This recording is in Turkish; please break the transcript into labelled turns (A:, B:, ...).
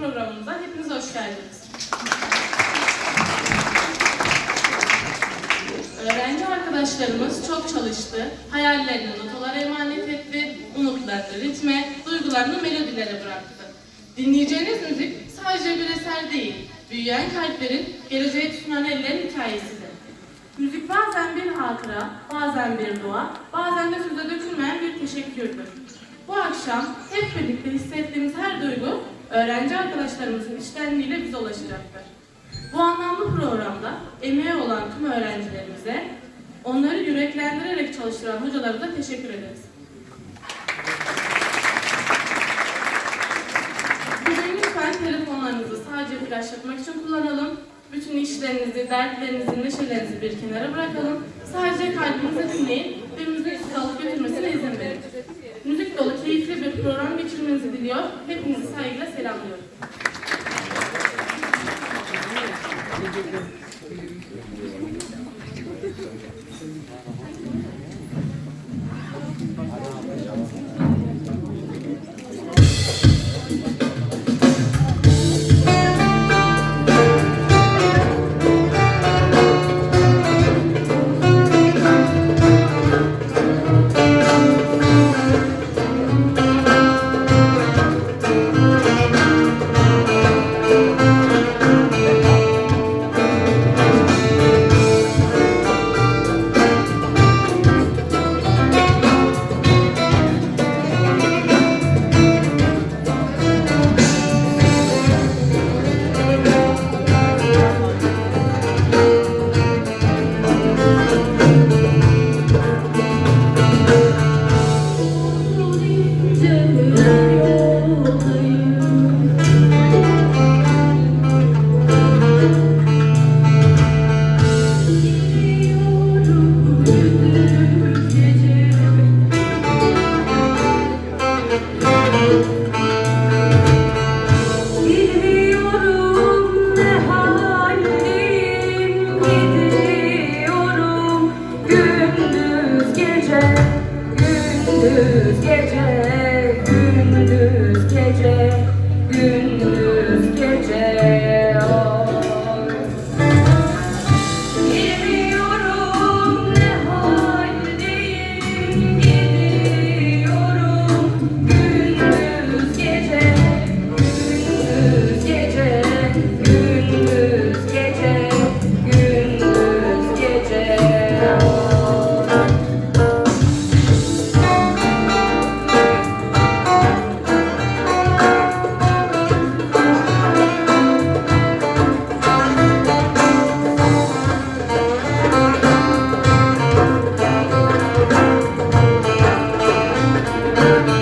A: Programımıza hepiniz hoş geldiniz. Öğrenci arkadaşlarımız çok çalıştı, hayallerini notalara emanet etti, umutlarını ritme, duygularını melodilere bıraktı. Dinleyeceğiniz müzik sadece bir eser değil, büyüyen kalplerin, geleceğe tutunan ellerin hikayesidir. Müzik bazen bir hatıra, bazen bir dua, bazen de söze dökülmeyen bir teşekkürdür. Bu akşam hep birlikte hissettiğimiz her duygu öğrenci arkadaşlarımızın içtenliğiyle bize ulaşacaktır. Bu anlamlı programda emeği olan tüm öğrencilerimize, onları yüreklendirerek çalıştıran hocalarımıza teşekkür ederiz. Bugün lütfen telefonlarınızı sadece flaşlatmak için kullanalım. Bütün işlerinizi, dertlerinizi, neşelerinizi bir kenara bırakalım. Sadece kalbinize dinleyin ve sizi alıp götürmesine izin verin. Müzik dolu keyifli bir program geçirmenizi diliyor. Hepinizi saygıyla selamlıyorum. guru. Thank you.